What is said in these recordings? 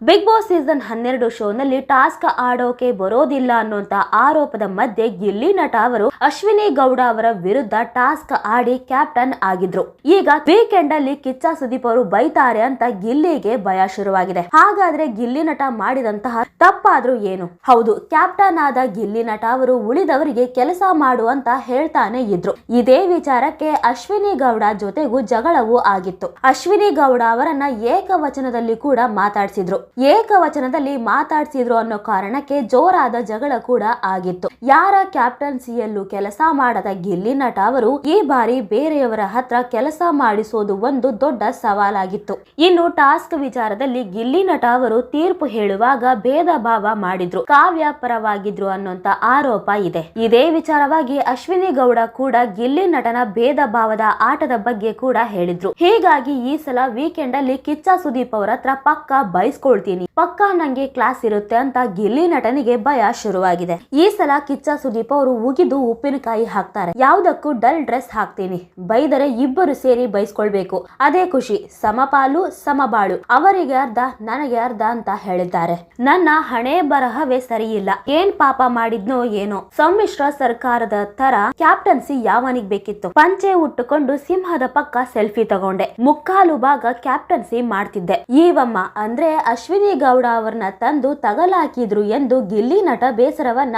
Big boss season ಹನ್ನೆರಡು ಶೋನಲ್ಲಿ task ಆಡೋಕೆ ಬರೋದಿಲ್ಲ ಅನ್ನುವಂತ ಆರೋಪದ ಮಧ್ಯೆ ಗಿಲ್ಲಿ ನಟ ಅವರು ಅಶ್ವಿನಿ ಗೌಡ ಅವರ ವಿರುದ್ಧ ಟಾಸ್ಕ್ ಆಡಿ ಕ್ಯಾಪ್ಟನ್ ಆಗಿದ್ರು. ಈಗ ವೀಕೆಂಡ್ ಅಲ್ಲಿ ಕಿಚ್ಚ ಸುದೀಪ್ ಅವರು ಬೈತಾರೆ ಅಂತ ಗಿಲ್ಲಿಗೆ ಭಯ ಶುರುವಾಗಿದೆ. ಹಾಗಾದ್ರೆ ಗಿಲ್ಲಿ ನಟ ಮಾಡಿದಂತಹ ತಪ್ಪಾದ್ರೂ ಏನು? ಹೌದು, ಕ್ಯಾಪ್ಟನ್ ಆದ ಗಿಲ್ಲಿ ನಟ ಅವರು ಉಳಿದವರಿಗೆ ಕೆಲಸ ಮಾಡು ಅಂತ ಹೇಳ್ತಾನೆ ಇದ್ರು. ಇದೇ ವಿಚಾರಕ್ಕೆ ಅಶ್ವಿನಿ ಗೌಡ ಜೊತೆಗೂ ಜಗಳವೂ ಆಗಿತ್ತು. ಅಶ್ವಿನಿ ಗೌಡ ಅವರನ್ನ ಏಕವಚನದಲ್ಲಿ ಕೂಡ ಮಾತಾಡ್ಸಿದ್ರು. ಏಕವಚನದಲ್ಲಿ ಮಾತಾಡ್ಸಿದ್ರು ಅನ್ನೋ ಕಾರಣಕ್ಕೆ ಜೋರಾದ ಜಗಳ ಕೂಡ ಆಗಿತ್ತು. ಯಾರ ಕ್ಯಾಪ್ಟನ್ಸಿಯಲ್ಲೂ ಕೆಲಸ ಮಾಡದ ಗಿಲ್ಲಿ ನಟ ಅವರು ಈ ಬಾರಿ ಬೇರೆಯವರ ಹತ್ರ ಕೆಲಸ ಮಾಡಿಸೋದು ಒಂದು ದೊಡ್ಡ ಸವಾಲಾಗಿತ್ತು. ಇನ್ನು ಟಾಸ್ಕ್ ವಿಚಾರದಲ್ಲಿ ಗಿಲ್ಲಿ ನಟ ಅವರು ತೀರ್ಪು ಹೇಳುವಾಗ ಭೇದ ಭಾವ ಮಾಡಿದ್ರು. ಕಾವ್ಯ ಪರವಾಗಿದ್ರು ಅನ್ನೋಂತ ಆರೋಪ ಇದೆ. ಇದೇ ವಿಚಾರವಾಗಿ ಅಶ್ವಿನಿ ಗೌಡ ಕೂಡ ಗಿಲ್ಲಿ ನಟನ ಭೇದ ಭಾವದ ಆಟದ ಬಗ್ಗೆ ಕೂಡ ಹೇಳಿದ್ರು. ಹೀಗಾಗಿ ಈ ಸಲ ವೀಕೆಂಡ್ ಅಲ್ಲಿ ಕಿಚ್ಚ ಸುದೀಪ್ ಅವರ ಹತ್ರ ಪಕ್ಕ ಬೈಸ್ಕೊಳ್ತೀನಿ. ಪಕ್ಕ ನಂಗೆ ಕ್ಲಾಸ್ ಇರುತ್ತೆ ಅಂತ ಗಿಲ್ಲಿ ನಟನಿಗೆ ಭಯ ಶುರುವಾಗಿದೆ. ಈ ಸಲ ಕಿಚ್ಚ ಸುದೀಪ್ ಅವರು ಉಗಿದು ಉಪ್ಪಿನಕಾಯಿ ಹಾಕ್ತಾರೆ. ಯಾವ್ದಕ್ಕೂ ಡಲ್ ಡ್ರೆಸ್ ಹಾಕ್ತೀನಿ. ಬೈದರೆ ಇಬ್ಬರು ಸೇರಿ ಬೈಸ್ಕೊಳ್ಬೇಕು. ಅದೇ ಖುಷಿ. ಸಮಪಾಲು, ಸಮಬಾಳು. ಅವರಿಗೆ ಅರ್ಧ, ನನಗೆ ಅರ್ಧ ಅಂತ ಹೇಳಿದ್ದಾರೆ. ನನ್ನ ಹಣೆ ಬರಹವೇ ಸರಿಯಿಲ್ಲ. ಏನ್ ಪಾಪ ಮಾಡಿದ್ನೋ ಏನೋ. ಸಮ್ಮಿಶ್ರ ಸರ್ಕಾರದ ತರ ಕ್ಯಾಪ್ಟನ್ಸಿ ಯಾವನಿಗ್ ಬೇಕಿತ್ತು? ಪಂಚೆ ಉಟ್ಟುಕೊಂಡು ಸಿಂಹದ ಪಕ್ಕ ಸೆಲ್ಫಿ ತಗೊಂಡೆ. ಮುಕ್ಕಾಲು ಭಾಗ ಕ್ಯಾಪ್ಟನ್ಸಿ ಮಾಡ್ತಿದ್ದೆ. ಈವಮ್ಮ ಅಂದ್ರೆ ಅಶ್ವಿನಿ ಗೌಡ ಅವರನ್ನ ತಂದು ತಗಲಾಕಿದ್ರು ಎಂದು ಗಿಲ್ಲಿ ನಟ ಬೇಸರವನ್ನ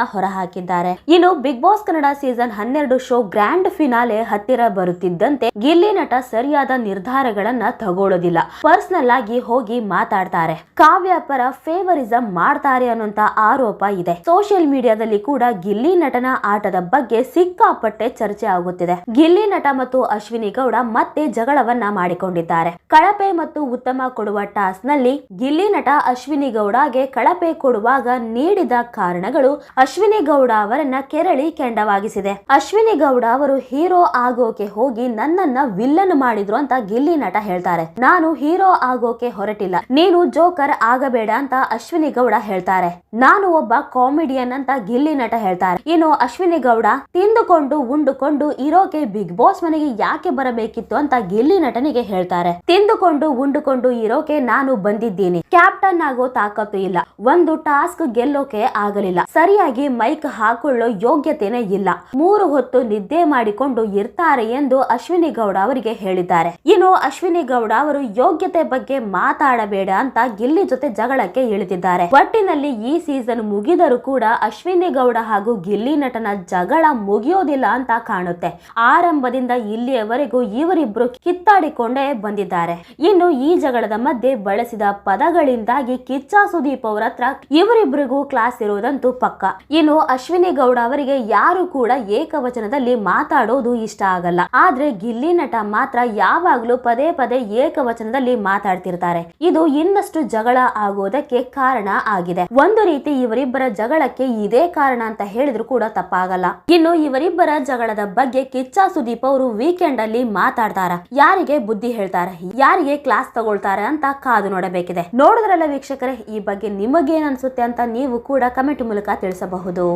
ಹೊರಹಾಕಿದ್ದಾರೆ ಇನ್ನು ಬಿಗ್ ಬಾಸ್ ಕನ್ನಡ ಸೀಸನ್ ಹನ್ನೆರಡು ಶೋ ಗ್ರ್ಯಾಂಡ್ ಫಿನಾಲೆ ಹತ್ತಿರ ಬರುತ್ತಿದ್ದಂತೆ ಗಿಲ್ಲಿ ನಟ ಸರಿಯಾದ ನಿರ್ಧಾರಗಳನ್ನ ತಗೊಳ್ಳೋದಿಲ್ಲ. ಪರ್ಸನಲ್ ಆಗಿ ಹೋಗಿ ಮಾತಾಡ್ತಾರೆ. ಕಾವ್ಯ ಪರ ಫೇವರಿಸಂ ಮಾಡ್ತಾರೆ ಅನ್ನುವಂತ ಆರೋಪ ಇದೆ. ಸೋಷಿಯಲ್ ಮೀಡಿಯಾದಲ್ಲಿ ಕೂಡ ಗಿಲ್ಲಿ ನಟನ ಆಟದ ಬಗ್ಗೆ ಸಿಕ್ಕಾಪಟ್ಟೆ ಚರ್ಚೆ ಆಗುತ್ತಿದೆ. ಗಿಲ್ಲಿ ನಟ ಮತ್ತು ಅಶ್ವಿನಿ ಗೌಡ ಮತ್ತೆ ಜಗಳವನ್ನ ಮಾಡಿಕೊಂಡಿದ್ದಾರೆ. ಕಳಪೆ ಮತ್ತು ಉತ್ತಮ ಕೊಡುವ ಟಾಸ್ಕ್ನಲ್ಲಿ ಗಿಲ್ಲಿ ನಟ ಅಶ್ವಿನಿ ಗೌಡಗೆ ಕಳಪೆ ಕೊಡುವಾಗ ನೀಡಿದ ಕಾರಣಗಳು ಅಶ್ವಿನಿ ಗೌಡ ಅವರನ್ನ ಕೆರಳಿ ಕೆಂಡವಾಗಿಸಿದೆ. ಅಶ್ವಿನಿ ಗೌಡ ಅವರು ಹೀರೋ ಆಗೋಕೆ ಹೋಗಿ ನನ್ನನ್ನ ವಿಲ್ಲನ್ ಮಾಡಿದ್ರು ಅಂತ ಗಿಲ್ಲಿ ನಟ ಹೇಳ್ತಾರೆ. ನಾನು ಹೀರೋ ಆಗೋಕೆ ಹೊರಟಿಲ್ಲ. ನೀನು ಜೋಕರ್ ಆಗಬೇಡ ಅಂತ ಅಶ್ವಿನಿ ಗೌಡ ಹೇಳ್ತಾರೆ. ನಾನು ಒಬ್ಬ ಕಾಮಿಡಿಯನ್ ಅಂತ ಗಿಲ್ಲಿ ನಟ ಹೇಳ್ತಾರೆ. ಇನ್ನು ಅಶ್ವಿನಿ ಗೌಡ ತಿಂದುಕೊಂಡು ಉಂಡುಕೊಂಡು ಇರೋಕೆ ಬಿಗ್ ಬಾಸ್ ಮನೆಗೆ ಯಾಕೆ ಬರಬೇಕಿತ್ತು ಅಂತ ಗಿಲ್ಲಿ ನಟನಿಗೆ ಹೇಳ್ತಾರೆ. ತಿಂದುಕೊಂಡು ಉಂಡುಕೊಂಡು ಇರೋಕೆ ನಾನು ಬಂದಿದ್ದೀನಿ. ಕ್ಯಾಪ್ಟನ್ ಆಗೋ ತಾಕತ್ತು ಇಲ್ಲ. ಒಂದು ಟಾಸ್ಕ್ ಗೆಲ್ಲೋಕೆ ಆಗಲಿಲ್ಲ. ಸರಿಯಾಗಿ ಮೈಕ್ ಹಾಕೊಳ್ಳೋ ಯೋಗ್ಯತೆನೇ ಇಲ್ಲ. ಮೂರು ಹೊತ್ತು ನಿದ್ದೆ ಮಾಡಿಕೊಂಡು ಇರ್ತಾರೆ ಎಂದು ಅಶ್ವಿನಿ ಗೌಡ ಅವರಿಗೆ ಹೇಳಿದ್ದಾರೆ. ಇನ್ನು ಅಶ್ವಿನಿ ಗೌಡ ಅವರು ಯೋಗ್ಯತೆ ಬಗ್ಗೆ ಮಾತಾಡಬೇಡ ಅಂತ ಗಿಲ್ಲಿ ಜೊತೆ ಜಗಳಕ್ಕೆ ಇಳಿದಿದ್ದಾರೆ. ಒಟ್ಟಿನಲ್ಲಿ ಈ ಸೀಸನ್ ಮುಗಿದರೂ ಕೂಡ ಅಶ್ವಿನಿ ಗೌಡ ಹಾಗೂ ಗಿಲ್ಲಿ ನಟನ ಜಗಳ ಮುಗಿಯೋದಿಲ್ಲ ಅಂತ ಕಾಣುತ್ತೆ. ಆರಂಭದಿಂದ ಇಲ್ಲಿಯವರೆಗೂ ಇವರಿಬ್ರು ಕಿತ್ತಾಡಿಕೊಂಡೇ ಬಂದಿದ್ದಾರೆ. ಇನ್ನು ಈ ಜಗಳದ ಮಧ್ಯೆ ಬಳಸಿದ ಪದಗಳಿಂದಾಗಿ ಕಿಚ್ಚ ಸುದೀಪ್ ಅವರ ಹತ್ರ ಇವರಿಬ್ಬರಿಗೂ ಕ್ಲಾಸ್ ಇರುವುದಂತೂ ಪಕ್ಕ. ಇನ್ನು ಅಶ್ವಿನಿ ಗೌಡ ಅವರಿಗೆ ಯಾರು ಕೂಡ ಏಕವಚನದಲ್ಲಿ ಮಾತಾಡೋದು ಇಷ್ಟ ಆಗಲ್ಲ. ಆದ್ರೆ ಗಿಲ್ಲಿ ನಟ ಮಾತ್ರ ಯಾವಾಗ್ಲೂ ಪದೇ ಪದೇ ಏಕವಚನದಲ್ಲಿ ಮಾತಾಡ್ತಿರ್ತಾರೆ. ಇದು ಇನ್ನಷ್ಟು ಜಗಳ ಆಗೋದಕ್ಕೆ ಕಾರಣ ಆಗಿದೆ. ಒಂದು ರೀತಿ ಇವರಿಬ್ಬರ ಜಗಳಕ್ಕೆ ಇದೇ ಕಾರಣ ಅಂತ ಹೇಳಿದ್ರು ಕೂಡ ತಪ್ಪಾಗಲ್ಲ. ಇನ್ನು ಇವರಿಬ್ಬರ ಜಗಳದ ಬಗ್ಗೆ ಕಿಚ್ಚ ಸುದೀಪ್ ಅವರು ವೀಕೆಂಡ್ ಅಲ್ಲಿ ಮಾತಾಡ್ತಾರ. ಯಾರಿಗೆ ಬುದ್ಧಿ ಹೇಳ್ತಾರೆ, ಯಾರಿಗೆ ಕ್ಲಾಸ್ ತಗೊಳ್ತಾರೆ ಅಂತ ಕಾದು ನೋಡಬೇಕಿದೆ. ನೋಡಿದ್ರಲ್ಲ ವೀಕ್ಷಕರೇ, ಈ ಬಗ್ಗೆ ನಿಮಗೇನ್ ಅನ್ಸುತ್ತೆ ಅಂತ ನೀವು ಕೂಡ ಕಮೆಂಟ್ ಮೂಲಕ ತಿಳಿಸಬಹುದು.